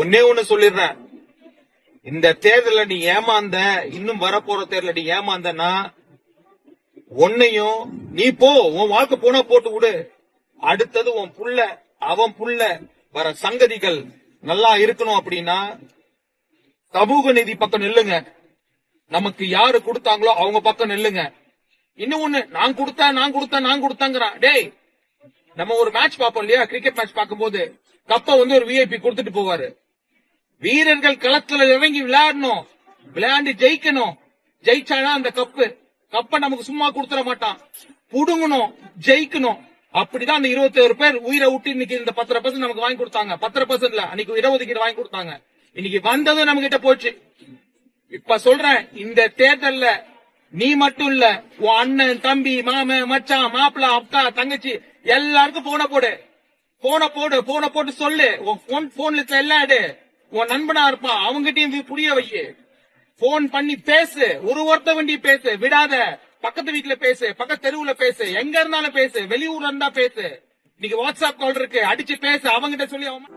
ஒன்னே ஒண்ணு சொல்லிடுறேன். இந்த தேர்தல நீ ஏமாந்த இன்னும் வரப்போற தேர்தல நீ ஏமாந்தனா உன்னையும் நீ போ உன் வாழ்க்கை போனா போட்டு விடு. அடுத்தது உன் புள்ள அவன் புள்ள வர சங்கதிகள் நல்லா இருக்கணும் அப்படின்னா சமூக நீதி பக்கம் நில்லுங்க. நமக்கு யாரு கொடுத்தாங்களோ அவங்க பக்கம் நில்லுங்க. இன்னும் ஒண்ணு நான் கொடுத்தா நான் கொடுத்தா நான் கொடுத்தாங்கிறான். டேய் நம்ம ஒரு மேட்ச் பார்ப்போம் இல்லையா? கிரிக்கெட் மேட்ச் பார்க்கும் போது கப்ப வந்து ஒரு விஐபி கொடுத்துட்டு போவாரு. வீரர்கள் களத்துல இறங்கி விளையாடணும். விளையாண்டு ஜெயிக்கணும். ஜெயிச்சாதான் அந்த கப்பு. கப்ப நமக்கு சும்மா கொடுத்துட மாட்டான். புடுங்கணும் ஜெயிக்கணும். அப்படிதான் அந்த இருபத்தி ஒரு பேர் உயிரை விட்டு இன்னைக்கு இந்த பத்தரை பர்சன்ட் நமக்கு வாங்கி கொடுத்தாங்க. பத்தரை பர்சன்ட்ல அன்னைக்கு இடஒதுக்கீடு வாங்கி கொடுத்தாங்க. இன்னைக்கு வந்ததும் நம்ம கிட்ட போச்சு. இப்ப சொல்றேன் இந்த தேர்தல்ல நீ மட்டும் இல்ல உன் அண்ணன் தம்பி மாமன் மச்சான் மாப்பிள்ள அக்கா தங்கச்சி எல்லாருக்கும் போன போடு. போன போடு போன போட்டு சொல்லு. உன் போன் போன்ல இருக்க எல்லாம் எடு. உன் நண்பனா இருப்பான் அவங்ககிட்டயும் இது புரிய வை போன் பண்ணி பேசு ஒரு ஒருத்த வண்டி பேசு விடாத. பக்கத்து வீட்டுல பேசு பக்கத்து தெருவுல பேசு எங்க இருந்தாலும் பேசு வெளியூர்ல இருந்தா பேசு. இன்னைக்கு வாட்ஸ்அப் கால் இருக்கு அடிச்சு பேசு அவங்கிட்ட சொல்லி அவன்